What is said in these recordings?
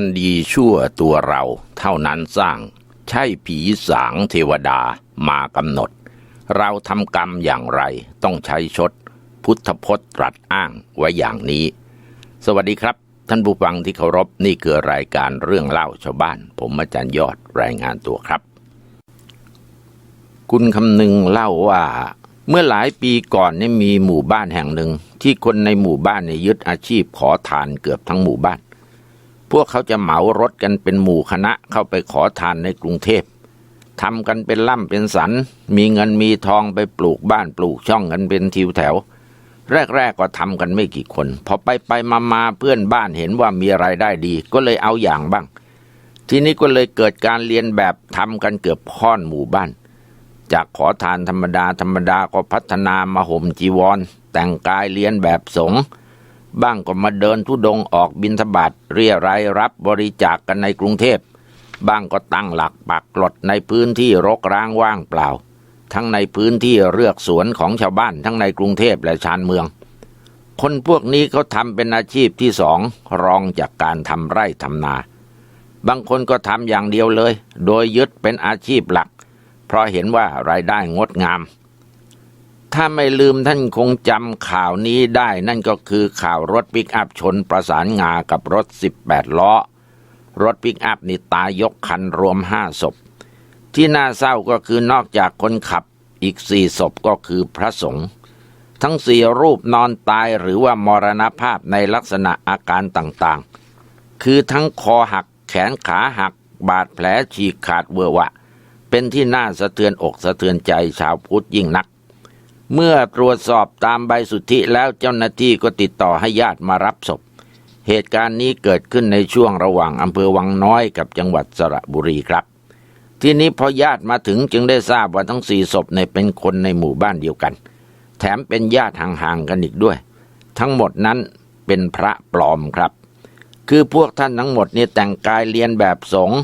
อันดีชั่วตัวเราเท่านั้นสร้าง ใช่ผีสางเทวดามากำหนด เราทำกรรมอย่างไรต้องใช้ชด พุทธพจน์ตรัสอ้างไว้อย่างนี้ สวัสดีครับ ท่านผู้ฟังที่เคารพนี่คือรายการเรื่องเล่าชาวบ้าน ผมอาจารย์ยอดรายงานตัวครับ คุณคำนึงเล่าว่าเมื่อหลายปีก่อนเนี่ยมีหมู่บ้านแห่งหนึ่ง ที่คนในหมู่บ้านเนี่ยยึดอาชีพขอทานเกือบทั้งหมู่บ้าน พวกเขาจะเหมารถกันเป็นหมู่คณะเข้าไปขอทานในกรุงเทพทำกันเป็นล่ำเป็นสัน มีเงินมีทองไปปลูกบ้านปลูกช่องกันเป็นทิวแถว แรก ๆ ก็ทำกันไม่กี่คน พอไปไปมามาเพื่อนบ้านเห็นว่ามีไรายได้ดี ก็เลยเอาอย่างบ้าง ทีนี้ก็เลยเกิดการเรียนแบบทำกันเกือบค่อนหมู่บ้าน จากขอทานธรรมดาธรรมดาก็พัฒนามาห่มจีวร แต่งกายเรียนแบบสงฆ์ บ้างก็มาเดินทุดงออกบินทบาทเรียรายรับบริจาคกกันในกรุงเทพ บ้างก็ตั้งหลักปักกลดในพื้นที่รกร้างว่างเปล่า ทั้งในพื้นที่เรือกสวนของชาวบ้านทั้งในกรุงเทพและชานเมือง คนพวกนี้เขาทำเป็นอาชีพที่สองรองจากการทำไร่ทำนา บางคนก็ทำอย่างเดียวเลย โดยยึดเป็นอาชีพหลัก เพราะเห็นว่ารายได้งดงาม ถ้าไม่ลืมท่านคงจำข่าวนี้ได้นั่นก็คือข่าวรถปิกอัพชนประสานงากับรถ 18 ล้อ รถปิกอัพนี่ตายยกคันรวมห้าศพ ที่น่าเศร้าก็คือนอกจากคนขับอีกสี่ศพก็คือพระสงฆ์ทั้งสี่รูปนอนตายหรือว่ามรณภาพในลักษณะอาการต่างๆ คือทั้งคอหักแขนขาหัก บาดแผลฉีกขาดเวอะวะ เป็นที่น่าสะเทือนอกสะเทือนใจชาวพุทธยิ่งนัก เมื่อตรวจสอบตามใบสุทธิแล้วเจ้าหน้าที่ก็ติดต่อให้ญาติมารับศพ เหตุการณ์นี้เกิดขึ้นในช่วงระหว่างอำเภอวังน้อยกับจังหวัดสระบุรีครับ ทีนี้พอญาติมาถึงจึงได้ทราบว่าทั้งสี่ศพในเป็นคนในหมู่บ้านเดียวกัน แถมเป็นญาติห่างๆกันอีกด้วย ทั้งหมดนั้นเป็นพระปลอมครับ คือพวกท่านทั้งหมดนี่แต่งกายเรียนแบบสงฆ์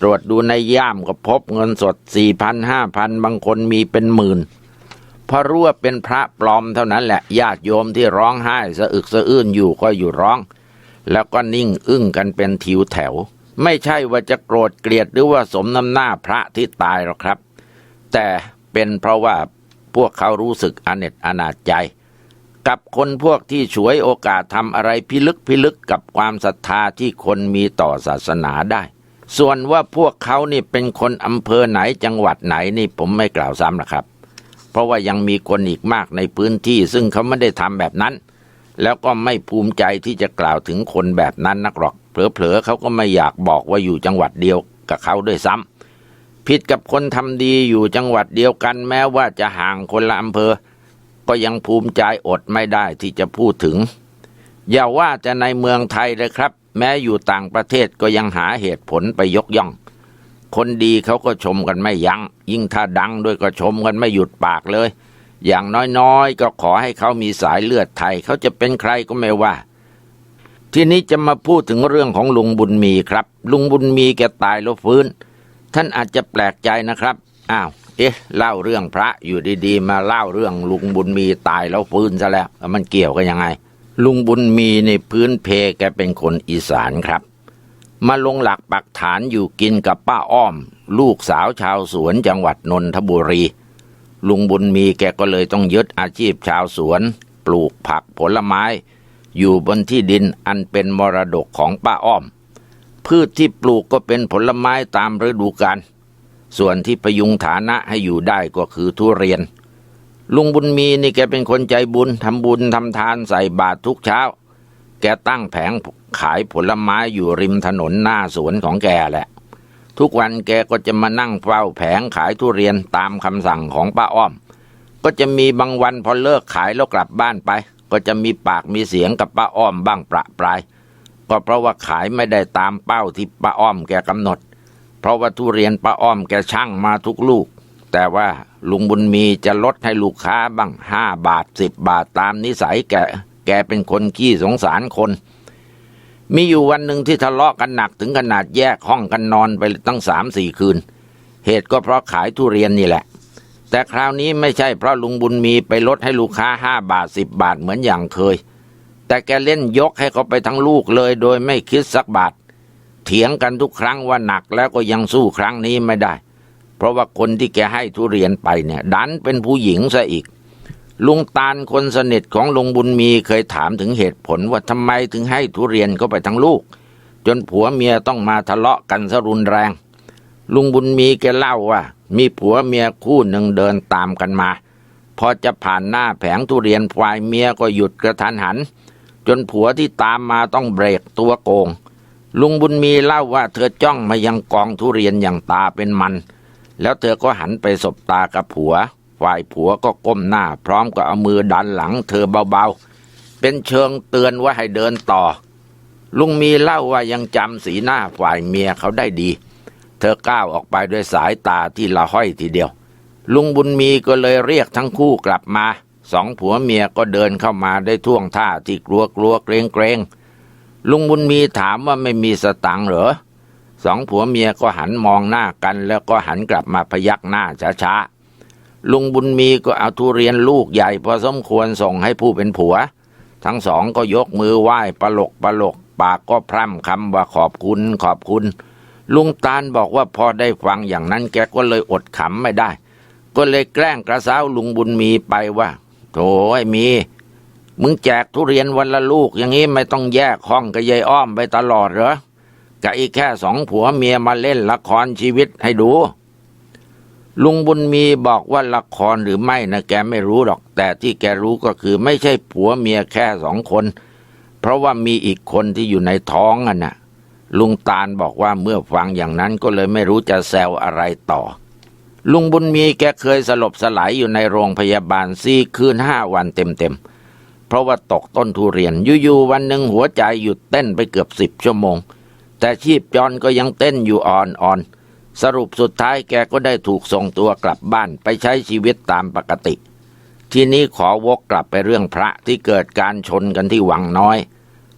ตรวจดูในย่ามก็พบเงินสดสี่พันห้าพันบางคนมีเป็นหมื่น พอรู้ว่าเป็นพระปลอมเท่านั้นแหละญาติโยมที่ร้องไห้สะอึกสะอื้นอยู่ก็อยู่ร้อง แล้วก็นิ่งอึ้งกันเป็นทิวแถว ไม่ใช่ว่าจะโกรธเกลียดหรือว่าสมน้ำหน้าพระที่ตายหรอกครับ แต่เป็นเพราะว่าพวกเขารู้สึกอเนจอนาจใจ กับคนพวกที่ฉวยโอกาสทำอะไรพิลึกพิลึกกับความศรัทธาที่คนมีต่อศาสนาได้ ส่วนว่าพวกเขานี่เป็นคนอำเภอไหนจังหวัดไหนนี่ผมไม่กล่าวซ้ำนะครับ เพราะว่ายังมีคนอีกมากในพื้นที่ ซึ่งเขาไม่ได้ทำแบบนั้น แล้วก็ไม่ภูมิใจที่จะกล่าวถึงคนแบบนั้นนักหรอก เผลอๆเขาก็ไม่อยากบอกว่าอยู่จังหวัดเดียวกับเขาด้วยซ้ำผิดกับคนทำดีอยู่จังหวัดเดียวกันแม้ว่าจะห่างคนละอำเภอ ก็ยังภูมิใจอดไม่ได้ที่จะพูดถึง อย่าว่าจะในเมืองไทยเลยครับ แม้อยู่ต่างประเทศก็ยังหาเหตุผลไปยกย่อง คนดีเขาก็ชมกันไม่ยัง้ง ยิ่งถ้าดังด้วยก็ชมกันไม่หยุดปากเลย อย่างน้อยๆ ก็ขอให้เขามีสายเลือดไทย เขาจะเป็นใครก็ไม่ว่า ทีนี้จะมาพูดถึงเรื่องของลุงบุญมีครับ ลุงบุญมีแกตายแล้วฟื้น ท่านอาจจะแปลกใจนะครับอ้าวเอ๊ะเล่าเรื่องพระอยู่ดีๆ มาเล่าเรื่องลุงบุญมีตายแล้วฟื้นซะแล้ว มันเกี่ยวกันยังไง ลุงบุญมีในพื้นเพแกเป็นคนอีสานครับ มาลงหลักปักฐานอยู่กินกับป้าอ้อม ลูกสาวชาวสวนจังหวัดนนทบุรี ลุงบุญมีแกก็เลยต้องยึดอาชีพชาวสวน ปลูกผักผลไม้ อยู่บนที่ดินอันเป็นมรดกของป้าอ้อม พืชที่ปลูกก็เป็นผลไม้ตามฤดูกาลส่วนที่พยุงฐานะให้อยู่ได้ก็คือทุเรียน ลุงบุญมีนี่แกเป็นคนใจบุญทำบุญทำทานใส่บาตรทุกเช้า แกตั้งแผงขายผลไม้อยู่ริมถนนหน้าสวนของแกแหละ ทุกวันแกก็จะมานั่งเฝ้าแผงขายทุเรียนตามคำสั่งของป้าอ้อม ก็จะมีบางวันพอเลิกขายแล้วกลับบ้านไป ก็จะมีปากมีเสียงกับป้าอ้อมบ้างประปราย ก็เพราะว่าขายไม่ได้ตามเป้าที่ป้าอ้อมแกกำหนด เพราะว่าทุเรียนป้าอ้อมแกช่างมาทุกลูก แต่ว่าลุงบุญมีจะลดให้ลูกค้าบ้างห้าบาทสิบบาทตามนิสัยแก แกเป็นคนขี้สงสารคน มีอยู่วันหนึ่งที่ทะเลาะกันหนักถึงขนาดแยกห้องกันนอนไปตั้งสามสี่คืน เหตุก็เพราะขายทุเรียนนี่แหละ แต่คราวนี้ไม่ใช่เพราะลุงบุญมีไปลดให้ลูกค้าห้าบาทสิบบาทเหมือนอย่างเคย แต่แกเล่นยกให้เขาไปทั้งลูกเลยโดยไม่คิดสักบาท เถียงกันทุกครั้งว่าหนักแล้วก็ยังสู้ครั้งนี้ไม่ได้ เพราะว่าคนที่แกให้ทุเรียนไปเนี่ย ดันเป็นผู้หญิงซะอีก ลุงตาลคนสนิทของลุงบุญมีเคยถามถึงเหตุผลว่าทำไมถึงให้ทุเรียนเข้าไปทั้งลูก จนผัวเมียต้องมาทะเลาะกันซะรุนแรง ลุงบุญมีแกเล่าว่า มีผัวเมียคู่หนึ่งเดินตามกันมา พอจะผ่านหน้าแผงทุเรียนฝ่ายเมียก็หยุดกระทันหัน จนผัวที่ตามมาต้องเบรกตัวโกง ลุงบุญมีเล่าว่าเธอจ้องมายังกองทุเรียนอย่างตาเป็นมัน แล้วเธอก็หันไปสบตากับผัว ฝ่ายผัวก็ก้มหน้า พร้อมกับเอามือดันหลังเธอเบาๆ เป็นเชิงเตือนว่าให้เดินต่อ ลุงมีเล่าว่ายังจำสีหน้าฝ่ายเมียเขาได้ดี เธอก้าวออกไปด้วยสายตาที่ละห้อยทีเดียว ลุงบุญมีก็เลยเรียกทั้งคู่กลับมา สองผัวเมียก็เดินเข้ามาได้ท่วงท่าที่กลัวกลัวเกรงเกรงลุงบุญมีถามว่าไม่มีสตังเหรอสองผัวเมียก็หันมองหน้ากันแล้วก็หันกลับมาพยักหน้าช้าๆ ลุงบุญมีก็เอาทุเรียนลูกใหญ่พอสมควรส่งให้ผู้เป็นผัว ทั้งสองก็ยกมือไหว้ปลกปลก ปากก็พร่ำคำว่าขอบคุณขอบคุณ ลุงตาลบอกว่าพอได้ฟังอย่างนั้นแกก็เลยอดขำไม่ได้ ก็เลยแกล้งกระซ้าลุงบุญมีไปว่าโถไอ้มี มึงแจกทุเรียนวันละลูก อย่างนี้ไม่ต้องแยกห้องกับยายอ้อมไปตลอดเหรอกับอีแค่สองผัวเมียมาเล่นละครชีวิตให้ดู ลุงบุญมีบอกว่าละครหรือไม่นะแกไม่รู้หรอก แต่ที่แกรู้ก็คือไม่ใช่ผัวเมียแค่สองคน เพราะว่ามีอีกคนที่อยู่ในท้องอะนะลุงตาลบอกว่าเมื่อฟังอย่างนั้นก็เลยไม่รู้จะแซวอะไรต่อ ลุงบุญมีแกเคยสลบสลายอยู่ในโรงพยาบาลสี่คืนห้าวันเต็มๆ เพราะว่าตกต้นทุเรียนอยู่ๆวันหนึ่งหัวใจหยุดเต้นไปเกือบสิบชั่วโมง แต่ชีพจรก็ยังเต้นอยู่อ่อนๆ สรุปสุดท้ายแกก็ได้ถูกส่งตัวกลับบ้านไปใช้ชีวิตตามปกติ ทีนี้ขอวกกลับไปเรื่องพระที่เกิดการชนกันที่วังน้อย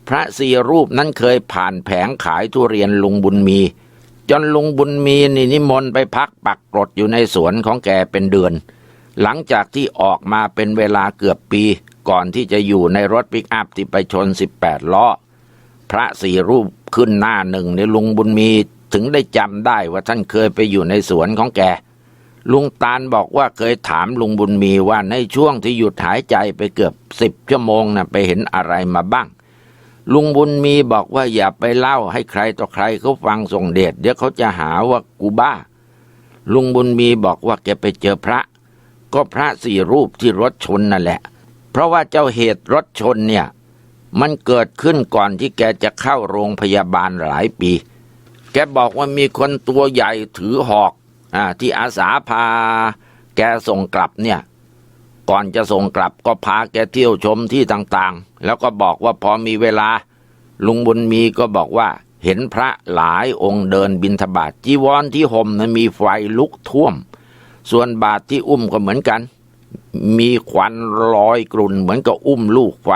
พระสี่รูปนั้นเคยผ่านแผงขายทุเรียนลุงบุญมี จนลุงบุญมีนี่นิมนต์ไปพักปักกรดอยู่ในสวนของแกเป็นเดือน หลังจากที่ออกมาเป็นเวลาเกือบปี ก่อนที่จะอยู่ในรถปิกอัพที่ไปชน 18 ล้อพระสี่รูปขึ้นหน้าหนึ่งในลุงบุญมี ถึงได้จำได้ว่าท่านเคยไปอยู่ในสวนของแก ลุงตาลบอกว่าเคยถามลุงบุญมีว่าในช่วงที่หยุดหายใจไปเกือบสิบชั่วโมงนะ่ะไปเห็นอะไรมาบ้าง ลุงบุญมีบอกว่าอย่าไปเล่าให้ใครต่อใครเขาฟังส่งเดชเดี๋ยวเขาจะหาว่ากูบ้า ลุงบุญมีบอกว่าแกไปเจอพระ ก็พระสี่รูปที่รถชนนั่นแหละ เพราะว่าเจ้าเหตุรถชนเนี่ย มันเกิดขึ้นก่อนที่แกจะเข้าโรงพยาบาลหลายปี แกบอกว่ามีคนตัวใหญ่ถือหอกอ่าที่อาสาพา แกส่งกลับเนี่ย ก่อนจะส่งกลับก็พาแกเที่ยวชมที่ต่างๆ แล้วก็บอกว่าพอมีเวลา ลุงบุญมีก็บอกว่า เห็นพระหลายองค์เดินบินทบาทจีวรที่ห่มนั้นมีไฟลุกท่วม ส่วนบาทที่อุ้มก็เหมือนกัน มีควันลอยกลุ่นเหมือนกับอุ้มลูกไฟ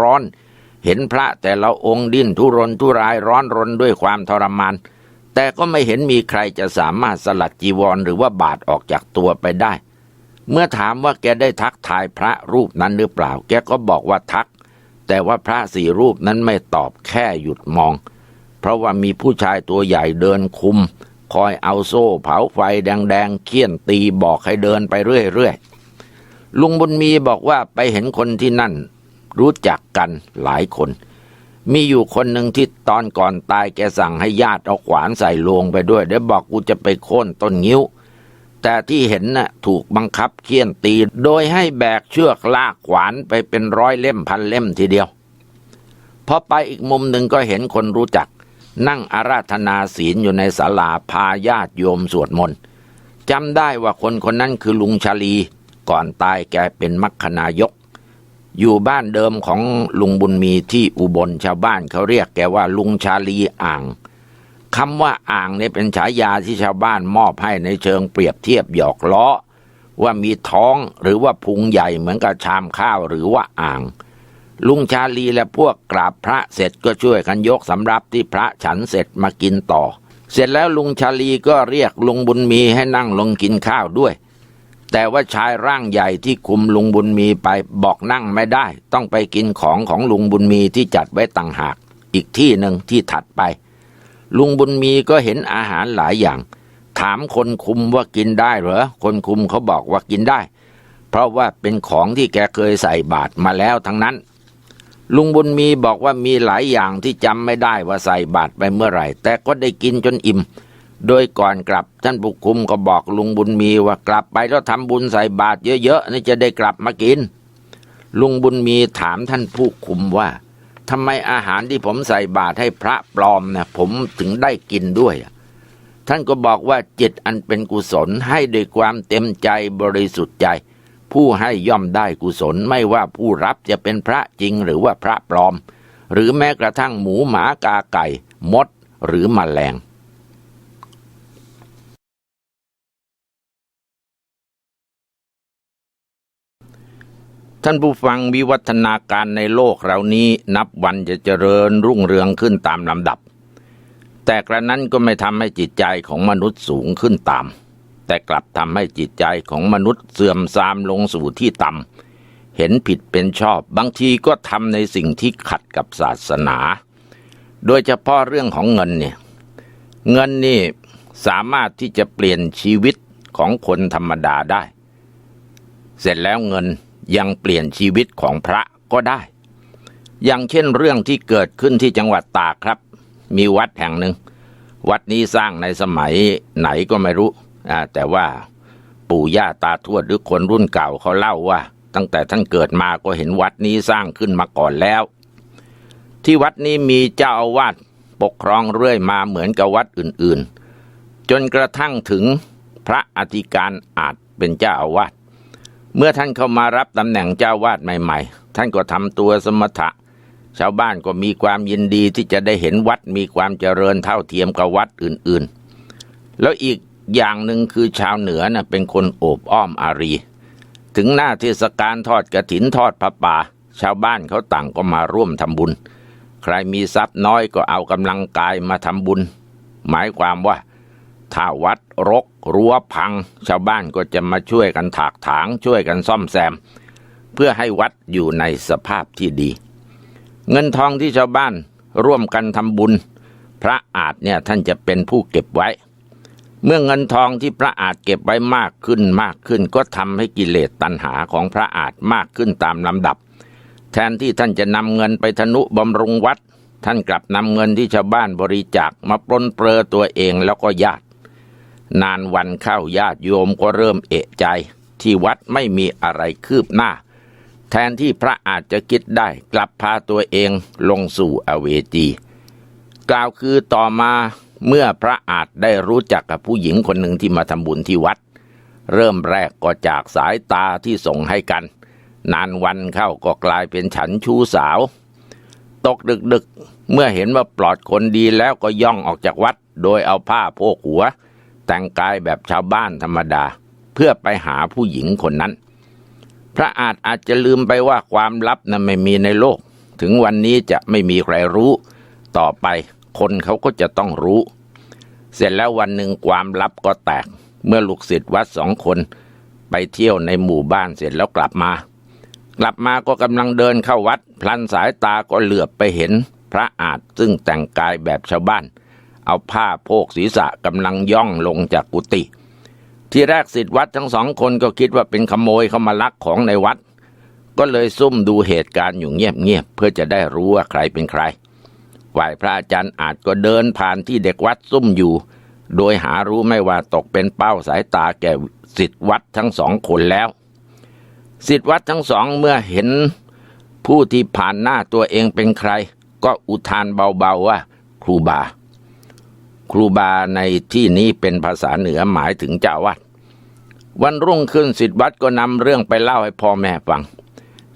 ร้อนๆเห็นพระแต่ละองค์ดิ้นทุรนทุรายร้อนรนด้วยความทรมาน แต่ก็ไม่เห็นมีใครจะสามารถสลัดจีวรหรือว่าบาทออกจากตัวไปได้ เมื่อถามว่าแกได้ทักทายพระรูปนั้นหรือเปล่า แกก็บอกว่าทัก แต่ว่าพระสี่รูปนั้นไม่ตอบแค่หยุดมอง เพราะว่ามีผู้ชายตัวใหญ่เดินคุม คอยเอาโซ่เผาไฟแดงๆเคี่ยนตีบอกให้เดินไปเรื่อยๆลุงบุญมีบอกว่าไปเห็นคนที่นั่น รู้จักกันหลายคน มีอยู่คนหนึ่งที่ตอนก่อนตายแกสั่งให้ญาติเอาขวานใส่โลงไปด้วยเดี๋ยวบอกกูจะไปโค่นต้นงิ้ว แต่ที่เห็นน่ะถูกบังคับเคี่ยนตี โดยให้แบกเชือกลากขวานไปเป็นร้อยเล่มพันเล่มทีเดียว พอไปอีกมุมหนึ่งก็เห็นคนรู้จัก นั่งอาราธนาศีลอยู่ในศาลาพาญาติโยมสวดมนต์จำได้ว่าคนคนนั้นคือลุงชาลี ก่อนตายแกเป็นมัคคนายก อยู่บ้านเดิมของลุงบุญมีที่อุบลชาวบ้านเขาเรียกแกว่าลุงชาลีอ่างคำว่าอ่างเนี่ยเป็นฉายาที่ชาวบ้านมอบให้ในเชิงเปรียบเทียบหยอกล้อ ว่ามีท้องหรือว่าพุงใหญ่เหมือนกับชามข้าวหรือว่าอ่าง ลุงชาลีและพวกกราบพระเสร็จก็ช่วยกันยกสำรับที่พระฉันเสร็จมากินต่อ เสร็จแล้วลุงชาลีก็เรียกลุงบุญมีให้นั่งลงกินข้าวด้วย แต่ว่าชายร่างใหญ่ที่คุมลุงบุญมีไปบอกนั่งไม่ได้ ต้องไปกินของของลุงบุญมีที่จัดไว้ต่างหาก อีกที่หนึ่งที่ถัดไป ลุงบุญมีก็เห็นอาหารหลายอย่าง ถามคนคุมว่ากินได้เหรอคนคุมเขาบอกว่ากินได้ เพราะว่าเป็นของที่แกเคยใส่บาตรมาแล้วทั้งนั้น ลุงบุญมีบอกว่ามีหลายอย่างที่จำไม่ได้ว่าใส่บาตรไปเมื่อไหร่ แต่ก็ได้กินจนอิ่ม โดยก่อนกลับท่านผู้คุมก็บอกลุงบุญมีว่ากลับไปแล้วทำบุญใส่บาตรเยอะๆนี่จะได้กลับมากิน ลุงบุญมีถามท่านผู้คุมว่าทำไมอาหารที่ผมใส่บาตรให้พระปลอมนะผมถึงได้กินด้วย ท่านก็บอกว่าจิตอันเป็นกุศลให้ด้วยความเต็มใจบริสุทธิ์ใจ ผู้ให้ย่อมได้กุศลไม่ว่าผู้รับจะเป็นพระจริงหรือว่าพระปลอม หรือแม้กระทั่งหมูหมากาไก่ มดหรือมแมลง ท่านผู้ฟังวิวัฒนาการในโลกเรานี้นับวันจะเจริญรุ่งเรืองขึ้นตามลำดับ แต่กระนั้นก็ไม่ทำให้จิตใจของมนุษย์สูงขึ้นตาม แต่กลับทำให้จิตใจของมนุษย์เสื่อมทรามลงสู่ที่ต่ำเห็นผิดเป็นชอบ บางทีก็ทำในสิ่งที่ขัดกับศาสนา โดยเฉพาะเรื่องของเงินเนี่ยเงินนี่สามารถที่จะเปลี่ยนชีวิตของคนธรรมดาได้ เสร็จแล้วเงิน ยังเปลี่ยนชีวิตของพระก็ได้ อย่างเช่นเรื่องที่เกิดขึ้นที่จังหวัดตากครับ มีวัดแห่งหนึ่ง วัดนี้สร้างในสมัยไหนก็ไม่รู้แต่ว่าปู่ย่าตาทวดหรือคนรุ่นเก่าเขาเล่าว่า ตั้งแต่ท่านเกิดมาก็เห็นวัดนี้สร้างขึ้นมาก่อนแล้ว ที่วัดนี้มีเจ้าอาวาสปกครองเรื่อยมาเหมือนกับวัดอื่นๆ จนกระทั่งถึงพระอธิการอาจเป็นเจ้าอาวาส เมื่อท่านเข้ามารับตำแหน่งเจ้าวาดใหม่ ๆ ท่านก็ทำตัวสมถะ ชาวบ้านก็มีความยินดีที่จะได้เห็นวัดมีความเจริญเท่าเทียมกับวัดอื่นๆ แล้วอีกอย่างหนึ่งคือชาวเหนือนะ่ะเป็นคนโอบอ้อมอารี ถึงหน้าเทศกาลทอดกระถินทอดพระป่า ชาวบ้านเขาต่างก็มาร่วมทำบุญ ใครมีทรัพย์น้อยก็เอากำลังกายมาทำบุญ หมายความว่าถ้าวัดรก รั้วพัง ชาวบ้านก็จะมาช่วยกันถากถางช่วยกันซ่อมแซม เพื่อให้วัดอยู่ในสภาพที่ดี เงินทองที่ชาวบ้านร่วมกันทำบุญ พระอาจเนี่ยท่านจะเป็นผู้เก็บไว้ เมื่อเงินทองที่พระอาจเก็บไว้มากขึ้นมากขึ้น ก็ทำให้กิเลสตัณหาของพระอาจมากขึ้นตามลำดับ แทนที่ท่านจะนำเงินไปทนุบำรุงวัดท่านกลับนำเงินที่ชาวบ้านบริจาคมาปลนเปลือตัวเองแล้วก็ญาติ นานวันเข้าญาติโยมก็เริ่มเอะใจ ที่วัดไม่มีอะไรคืบหน้า แทนที่พระอาจจะคิดได้กลับพาตัวเองลงสู่อเวจี กล่าวคือต่อมาเมื่อพระอาจได้รู้จักกับผู้หญิงคนหนึ่งที่มาทำบุญที่วัด เริ่มแรกก็จากสายตาที่ส่งให้กัน นานวันเข้าก็กลายเป็นฉันชู้สาว ตกดึกๆ เมื่อเห็นว่าปลอดคนดีแล้วก็ย่องออกจากวัด โดยเอาผ้าโพกหัว แต่งกายแบบชาวบ้านธรรมดา เพื่อไปหาผู้หญิงคนนั้น พระอาจอาจจะลืมไปว่าความลับนั้นไม่มีในโลก ถึงวันนี้จะไม่มีใครรู้ ต่อไปคนเขาก็จะต้องรู้ เสร็จแล้ววันหนึ่งความลับก็แตก เมื่อลูกศิษย์วัดสองคน ไปเที่ยวในหมู่บ้านเสร็จแล้วกลับมา กลับมาก็กำลังเดินเข้าวัด พลันสายตาก็เหลือบไปเห็น พระอาจซึ่งแต่งกายแบบชาวบ้าน เอาผ้าโพกศีรษะกำลังย่องลงจากกุฏิที่แรกสิทธิวัดทั้งสองคนก็คิดว่าเป็นขโมยเข้ามาลักของในวัด ก็เลยซุ่มดูเหตุการณ์อยู่เงียบๆเพื่อจะได้รู้ว่าใครเป็นใครฝ่ายพระอาจารย์อาจก็เดินผ่านที่เด็กวัดซุ่มอยู่ โดยหารู้ไม่ว่าตกเป็นเป้าสายตาแก่สิทธิวัดทั้งสองคนแล้วสิทธิวัดทั้งสองเมื่อเห็นผู้ที่ผ่านหน้าตัวเองเป็นใคร ก็อุทานเบาๆว่าครูบา ครูบาในที่นี้เป็นภาษาเหนือหมายถึงเจ้าวัด วันรุ่งขึ้นสิทธิวัดก็นำเรื่องไปเล่าให้พ่อแม่ฟัง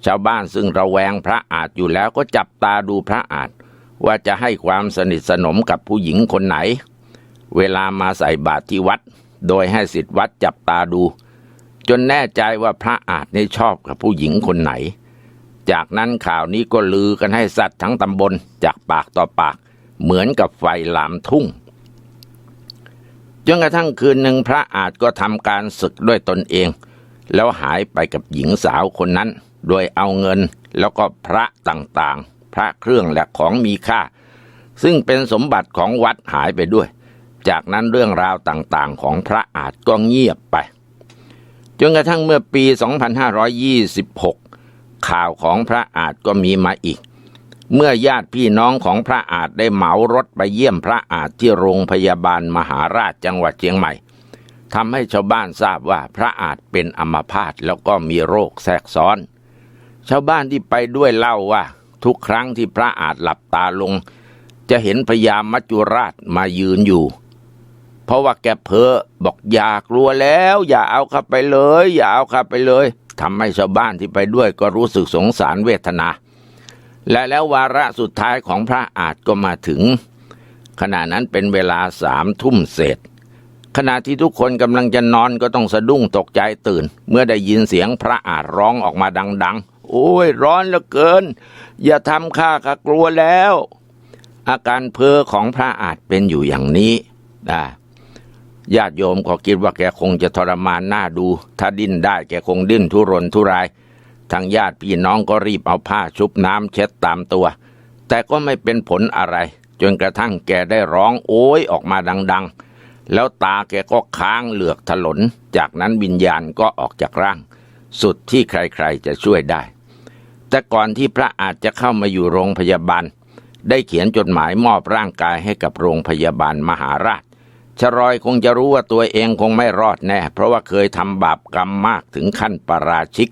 ชาวบ้านซึ่งระแวงพระอาจอยู่แล้วก็จับตาดูพระอาจว่าจะให้ความสนิทสนมกับผู้หญิงคนไหน เวลามาใส่บาตรที่วัด โดยให้สิทธิวัดจับตาดู จนแน่ใจว่าพระอาจนี่ชอบกับผู้หญิงคนไหน จากนั้นข่าวนี้ก็ลือกันให้สัตว์ทั้งตำบลจากปากต่อปาก เหมือนกับไฟลามทุ่ง นกระทั่งคืนหนึ่งพระอาจก็ทำการศึกด้วยตนเอง แล้วหายไปกับหญิงสาวคนนั้น โดยเอาเงินแล้วก็พระต่างๆ พระเครื่องและของมีค่า ซึ่งเป็นสมบัติของวัดหายไปด้วย จากนั้นเรื่องราวต่างๆ ของพระอาจก็เงียบไป จนกระทั่งเมื่อปี 2526 ข่าวของพระอาจก็มีมาอีก เมื่อญาติพี่น้องของพระอาจได้เหมารถไปเยี่ยมพระอาจที่โรงพยาบาลมหาราชจังหวัดเชียงใหม่ทำให้ชาวบ้านทราบว่าพระอาจเป็นอัมพาตแล้วก็มีโรคแทรกซ้อน ชาวบ้านที่ไปด้วยเล่าว่า ทุกครั้งที่พระอาจหลับตาลง จะเห็นพญามัจจุราชมายืนอยู่ เพราะว่าแกเพ้อบอกอย่ากลัวแล้ว อย่าเอาเข้าไปเลย อย่าเอาเข้าไปเลยทำให้ชาวบ้านที่ไปด้วยก็รู้สึกสงสารเวทนา และแล้ววาระสุดท้ายของพระอาจก็มาถึง ขณะนั้นเป็นเวลาสามทุ่มเศษ ขณะที่ทุกคนกำลังจะนอนก็ต้องสะดุ้งตกใจตื่น เมื่อได้ยินเสียงพระอาจร้องออกมาดัง ๆ โอ้ยร้อนเหลือเกิน อย่าทำข้าข้ากลัวแล้ว อาการเพ้อของพระอาจเป็นอยู่อย่างนี้นะญาติโยมก็คิดว่าแกคงจะทรมานหน้าดู ถ้าดิ้นได้แกคงดิ้นทุรนทุราย ทางญาติพี่น้องก็รีบเอาผ้าชุบน้ำเช็ดตามตัว แต่ก็ไม่เป็นผลอะไร จนกระทั่งแกได้ร้องโอยออกมาดัง ๆ แล้วตาแกก็ค้างเหลือกถลน จากนั้นวิญญาณก็ออกจากร่าง สุดที่ใครๆจะช่วยได้ แต่ก่อนที่พระอาจจะเข้ามาอยู่โรงพยาบาล ได้เขียนจดหมายมอบร่างกายให้กับโรงพยาบาลมหาราชชรอยคงจะรู้ว่าตัวเองคงไม่รอดแน่ เพราะว่าเคยทำบาปกรรมมากถึงขั้นปาราชิก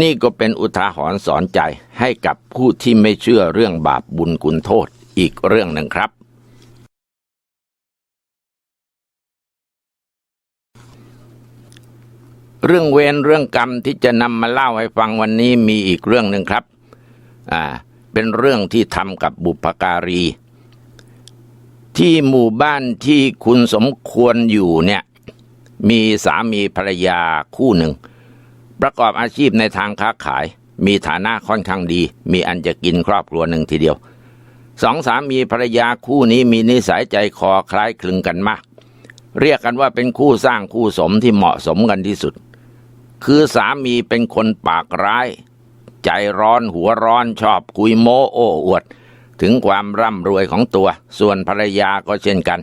นี่ก็เป็นอุทาหรณ์สอนใจให้กับผู้ที่ไม่เชื่อเรื่องบาปบุญคุณโทษอีกเรื่องหนึ่งครับ เรื่องเวรเรื่องกรรมที่จะนำมาเล่าให้ฟังวันนี้มีอีกเรื่องหนึ่งครับ อ่า เป็นเรื่องที่ทำกับบุพการี ที่หมู่บ้านที่คุณสมควรอยู่เนี่ย มีสามีภรรยาคู่หนึ่ง ประกอบอาชีพในทางค้าขาย มีฐานะค่อนข้างดี มีอันจะกินครอบครัวหนึ่งทีเดียว สองสามีภรรยาคู่นี้มีนิสัยใจคอคล้ายคลึงกันมาก เรียกกันว่าเป็นคู่สร้างคู่สมที่เหมาะสมกันที่สุด คือสามีเป็นคนปากร้าย ใจร้อนหัวร้อนชอบคุยโม้โอ้อวด ถึงความร่ำรวยของตัว ส่วนภรรยาก็เช่นกัน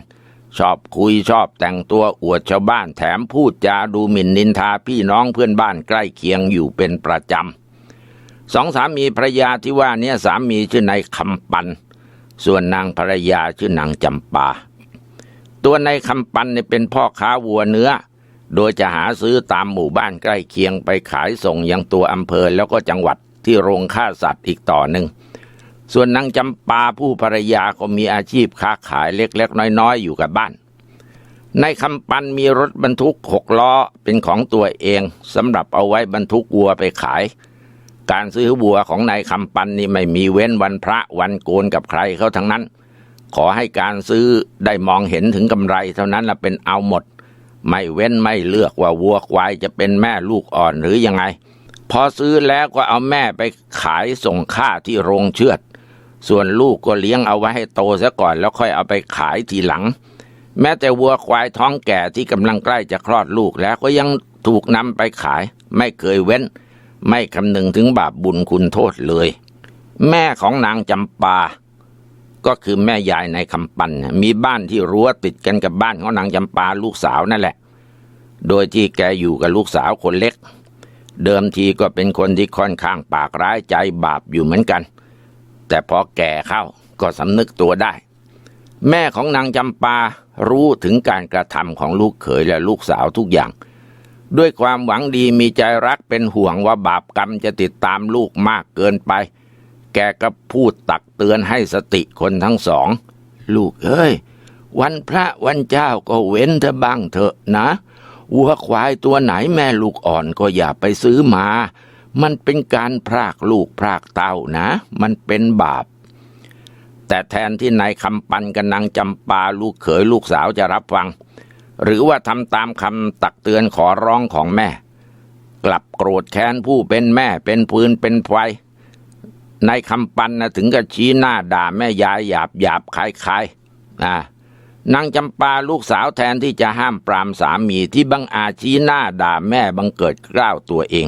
ชอบคุยชอบแต่งตัวอวดชาวบ้านแถมพูดจาดูหมิ่นนินทาพี่น้องเพื่อนบ้านใกล้เคียงอยู่เป็นประจำสองสามีภรรยาที่ว่าเนี้สามีชื่อนายคำปัน ส่วนนางภรรยาชื่อนางจำปา ตัวนายคำปันเนี่ยเป็นพ่อค้าวัวเนื้อ โดยจะหาซื้อตามหมู่บ้านใกล้เคียงไปขายส่งยังตัวอำเภอแล้วก็จังหวัดที่โรงฆ่าสัตว์อีกต่อหนึ่ง ส่วนนางจำปาผู้ภรรยาก็มีอาชีพค้าขายเล็กๆ น้อยๆ อยู่กับบ้าน ในคำปันมีรถบรรทุกหกล้อเป็นของตัวเองสำหรับเอาไว้บรรทุกวัวไปขาย การซื้อวัวของนายคำปันนี่ไม่มีเว้นวันพระวันโกนกับใครเขาทั้งนั้น ขอให้การซื้อได้มองเห็นถึงกำไรเท่านั้นละเป็นเอาหมด ไม่เว้นไม่เลือกว่าวัวควายจะเป็นแม่ลูกอ่อนหรือยังไง พอซื้อแล้วก็เอาแม่ไปขายส่งค่าที่โรงเชือด ส่วนลูกก็เลี้ยงเอาไว้ให้โตซะก่อนแล้วค่อยเอาไปขายทีหลัง แม้แต่วัวควายท้องแก่ที่กำลังใกล้จะคลอดลูกแล้วก็ยังถูกนำไปขาย ไม่เคยเว้น ไม่คำนึงถึงบาปบุญคุณโทษเลย แม่ของนางจำปา ก็คือแม่ยายในคำปัน มีบ้านที่รั้วติดกันกับบ้านของนางจำปาลูกสาวนั่นแหละ โดยที่แกอยู่กับลูกสาวคนเล็ก เดิมทีก็เป็นคนที่ค่อนข้างปากร้ายใจบาปอยู่เหมือนกัน แต่พอแก่เข้าก็สำนึกตัวได้ แม่ของนางจำปารู้ถึงการกระทำของลูกเขยและลูกสาวทุกอย่าง ด้วยความหวังดีมีใจรักเป็นห่วงว่าบาปกรรมจะติดตามลูกมากเกินไป แกก็พูดตักเตือนให้สติคนทั้งสอง ลูกเอ้ย วันพระวันเจ้าก็เว้นเธอบ้างเถอะนะวัวควายตัวไหนแม่ลูกอ่อนก็อย่าไปซื้อมา มันเป็นการพรากลูกพรากเต้านะ มันเป็นบาป แต่แทนที่นายคำปันกับนางจำปาลูกเขยลูกสาวจะรับฟัง หรือว่าทำตามคำตักเตือนขอร้องของแม่ กลับโกรธแค้นผู้เป็นแม่เป็นปืนเป็นไฟนายคำปันนะถึงกับชี้หน้าด่าแม่ยายหยาบหยาบคายคายอ่านางจำปาลูกสาวแทนที่จะห้ามปรามสามีที่บังอาจชี้หน้าด่าแม่บังเกิดเกล้าวตัวเอง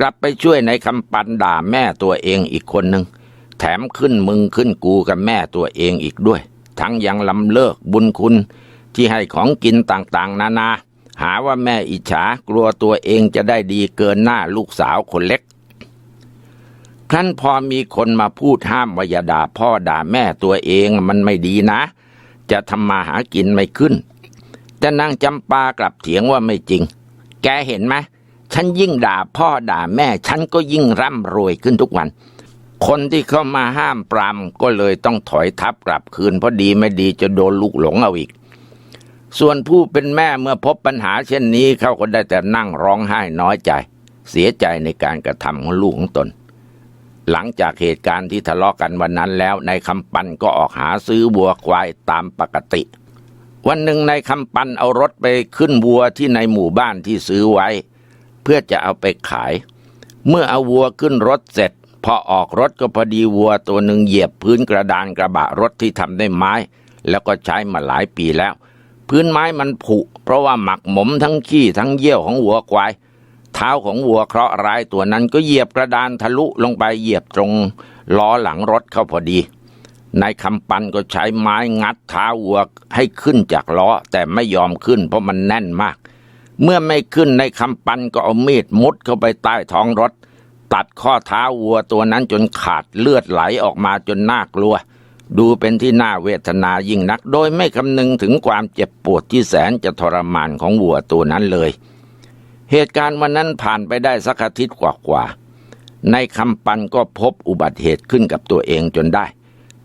กลับไปช่วยในคำปันด่าแม่ตัวเองอีกคนหนึ่งแถมขึ้นมึงขึ้นกูกับแม่ตัวเองอีกด้วย ทั้งยังลำเลิกบุญคุณที่ให้ของกินต่างๆ นานา หาว่าแม่อิจฉากลัวตัวเองจะได้ดีเกินหน้าลูกสาวคนเล็ก ครั้นพอมีคนมาพูดห้ามว่าอย่าด่าพ่อด่าแม่ตัวเองมันไม่ดีนะ จะทำมาหากินไม่ขึ้น แต่นางจำปากลับเถียงว่าไม่จริง แกเห็นไหม ฉันยิ่งด่าพ่อด่าแม่ ฉันก็ยิ่งร่ำรวยขึ้นทุกวัน คนที่เข้ามาห้ามปรามก็เลยต้องถอยทับกลับคืนเพราะดีไม่ดีจะโดนลูกหลงเอาอีก ส่วนผู้เป็นแม่เมื่อพบปัญหาเช่นนี้เขาก็ได้แต่นั่งร้องไห้น้อยใจ เสียใจในการกระทำของลูกของตน หลังจากเหตุการณ์ที่ทะเลาะกันวันนั้นแล้วในคำปันก็ออกหาซื้อวัวควายตามปกติวันหนึ่งในคำปันเอารถไปขึ้นวัวที่ในหมู่บ้านที่ซื้อไว้ เพื่อจะเอาไปขาย เมื่อเอาวัวขึ้นรถเสร็จ พอออกรถก็พอดีวัวตัวหนึ่งเหยียบพื้นกระดานกระบะรถที่ทำด้วยไม้ แล้วก็ใช้มาหลายปีแล้ว พื้นไม้มันผุ เพราะว่าหมักหมมทั้งขี้ทั้งเยี่ยวของวัวควายเท้าของวัวเคราะห์ร้ายตัวนั้นก็เหยียบกระดานทะลุลงไปเหยียบตรงล้อหลังรถเข้าพอดีนายคำปันก็ใช้ไม้งัดเท้าวัวให้ขึ้นจากล้อแต่ไม่ยอมขึ้นเพราะมันแน่นมาก เมื่อไม่ขึ้นในคำปันก็เอามีดมุดเข้าไปใต้ท้องรถ ตัดข้อเท้าวัวตัวนั้นจนขาดเลือดไหลออกมาจนน่ากลัว ดูเป็นที่น่าเวทนายิ่งนัก โดยไม่คำนึงถึงความเจ็บปวดที่แสนจะทรมานของวัวตัวนั้นเลย เหตุการณ์วันนั้นผ่านไปได้สักอาทิตย์กว่าๆในคำปันก็พบอุบัติเหตุขึ้นกับตัวเองจนได้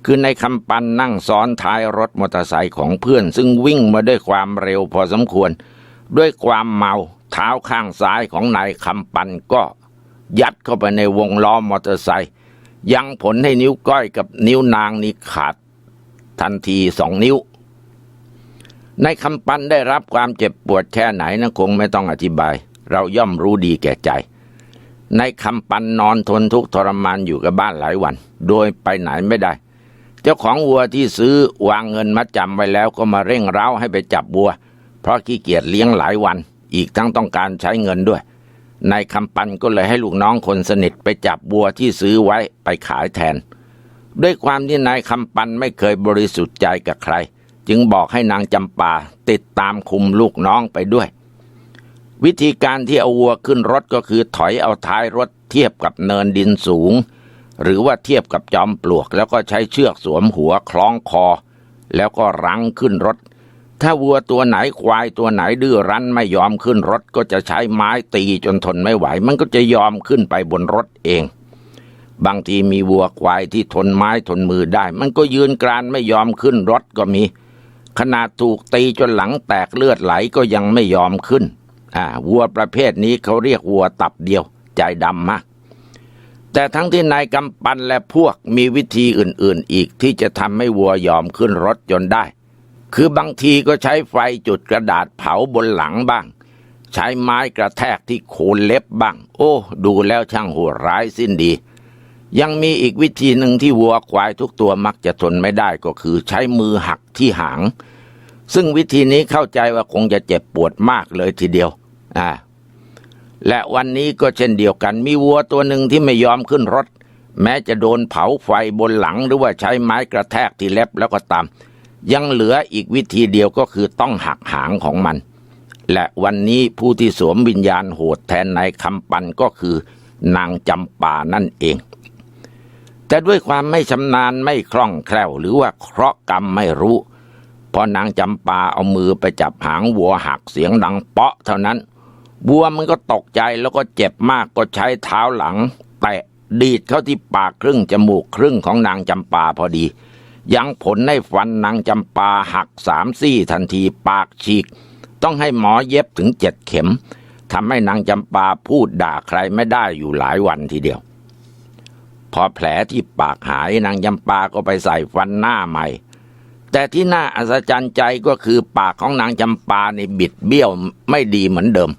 คือในคำปันนั่งซ้อนท้ายรถมอเตอร์ไซค์ของเพื่อน ซึ่งวิ่งมาด้วยความเร็วพอสมควร ด้วยความเมาเท้าข้างซ้ายของนายคำปันก็ ยัดเข้าไปในวงล้อมอเตอร์ไซค์ยังผลให้นิ้วก้อยกับนิ้วนางนี่ขาด ทันทีสองนิ้วในคำปันได้รับความเจ็บปวดแค่ไหนนะคงไม่ต้องอธิบาย เราย่อมรู้ดีแก่ใจในคำปันนอนทนทุกข์ทรมานอยู่กับบ้านหลายวัน โดยไปไหนไม่ได้ เจ้าของวัวที่ซื้อวางเงินมาจำไว้แล้วก็มาเร่งเร้าให้ไปจับวัว เพราะขี้เกียจเลี้ยงหลายวัน อีกทั้งต้องการใช้เงินด้วย นายคำปันก็เลยให้ลูกน้องคนสนิทไปจับวัวที่ซื้อไว้ไปขายแทน ด้วยความที่นายคำปันไม่เคยบริสุทธิ์ใจกับใคร จึงบอกให้นางจำปาติดตามคุมลูกน้องไปด้วย วิธีการที่เอาวัวขึ้นรถก็คือถอยเอาท้ายรถเทียบกับเนินดินสูง หรือว่าเทียบกับจอมปลวก แล้วก็ใช้เชือกสวมหัวคล้องคอ แล้วก็รั้งขึ้นรถ ถ้าวัวตัวไหนควายตัวไหนดื้อรั้นไม่ยอมขึ้นรถก็จะใช้ไม้ตีจนทนไม่ไหว มันก็จะยอมขึ้นไปบนรถเอง บางทีมีวัวควายที่ทนไม้ทนมือได้ มันก็ยืนกรานไม่ยอมขึ้นรถก็มี ขนาดถูกตีจนหลังแตกเลือดไหลก็ยังไม่ยอมขึ้น อ่า วัวประเภทนี้เขาเรียกวัวตับเดียว ใจดำมากแต่ทั้งที่นายกำปันและพวกมีวิธีอื่นๆ อีกที่จะทำให้วัวยอมขึ้นรถจนได้ คือบางทีก็ใช้ไฟจุดกระดาษเผาบนหลังบ้าง ใช้ไม้กระแทกที่โคนเล็บบ้าง โอ้ ดูแล้วช่างโหดร้ายสิ้นดี ยังมีอีกวิธีหนึ่งที่วัวควายทุกตัวมักจะทนไม่ได้ก็คือใช้มือหักที่หาง ซึ่งวิธีนี้เข้าใจว่าคงจะเจ็บปวดมากเลยทีเดียว อ่า และวันนี้ก็เช่นเดียวกัน มีวัวตัวหนึ่งที่ไม่ยอมขึ้นรถ แม้จะโดนเผาไฟบนหลังหรือว่าใช้ไม้กระแทกที่เล็บแล้วก็ตาม ยังเหลืออีกวิธีเดียวก็คือต้องหักหางของมัน และวันนี้ผู้ที่สวมวิญญาณโหดแทนนายคำปันก็คือนางจำปานั่นเอง แต่ด้วยความไม่ชำนาญไม่คล่องแคล่วหรือว่าเคราะห์กรรมไม่รู้พอนางจำปาเอามือไปจับหางวัวหักเสียงดังเปาะเท่านั้นวัวมันก็ตกใจแล้วก็เจ็บมากก็ใช้เท้าหลังแตะดีดเข้าที่ปากครึ่งจมูกครึ่งของนางจำปาพอดี ยังผลให้ฟันนางจำปาหักสามซี่ทันทีปากฉีก ต้องให้หมอเย็บถึงเจ็ดเข็มทำให้นางจำปาพูดด่าใครไม่ได้อยู่หลายวันทีเดียว พอแผลที่ปากหายนางจำปาก็ไปใส่ฟันหน้าใหม่ แต่ที่น่าอัศจรรย์ใจก็คือปากของนางจำปาในบิดเบี้ยวไม่ดีเหมือนเดิม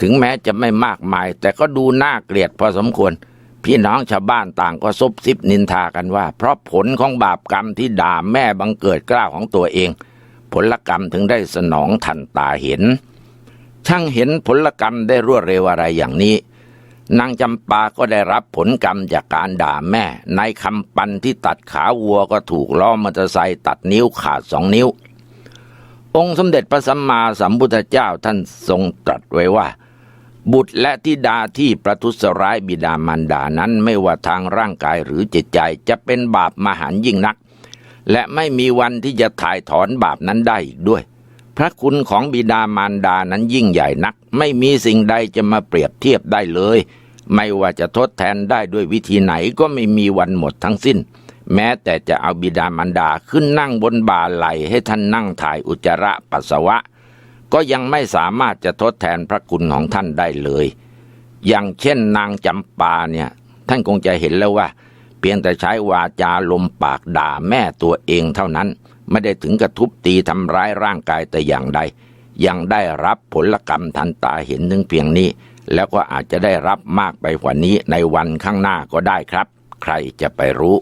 ถึงแม้จะไม่มากมาย แต่ก็ดูน่าเกลียดพอสมควร พี่น้องชาวบ้านต่างก็ซบซิบนินทากันว่า เพราะผลของบาปกรรมที่ด่าแม่บังเกิดกล้าวของตัวเอง ผลกรรมถึงได้สนองทันตาเห็น ช่างเห็นผลกรรมได้รวดเร็วอะไรอย่างนี้ นางจำปาก็ได้รับผลกรรมจากการด่าแม่ ในคำปันที่ตัดขาวัวก็ถูกล้อมอเตอร์ไซค์ตัดนิ้วขาดสองนิ้ว องค์สมเด็จพระสัมมาสัมพุทธเจ้าท่านทรงตรัสไว้ว่า บุตรและธิดาที่ประทุษร้ายบิดามารดานั้นไม่ว่าทางร่างกายหรือจิตใจจะเป็นบาปมหันยิ่งนัก และไม่มีวันที่จะถ่ายถอนบาปนั้นได้อีกด้วย พระคุณของบิดามารดานั้นยิ่งใหญ่นัก ไม่มีสิ่งใดจะมาเปรียบเทียบได้เลย ไม่ว่าจะทดแทนได้ด้วยวิธีไหนก็ไม่มีวันหมดทั้งสิ้น แม้แต่จะเอาบิดามารดาขึ้นนั่งบนบ่าไหลให้ท่านนั่งถ่ายอุจจาระปัสสาวะ ก็ยังไม่สามารถจะทดแทนพระคุณของท่านได้เลย อย่างเช่นนางจำปาเนี่ย ท่านคงจะเห็นแล้วว่า เพียงแต่ใช้วาจาลมปากด่าแม่ตัวเองเท่านั้น ไม่ได้ถึงกระทุบตีทำร้ายร่างกายแต่อย่างใด ยังได้รับผลกรรมทันตาเห็นถึงเพียงนี้ แล้วก็อาจจะได้รับมากไปกว่านี้ในวันข้างหน้าก็ได้ครับ ใครจะไปรู้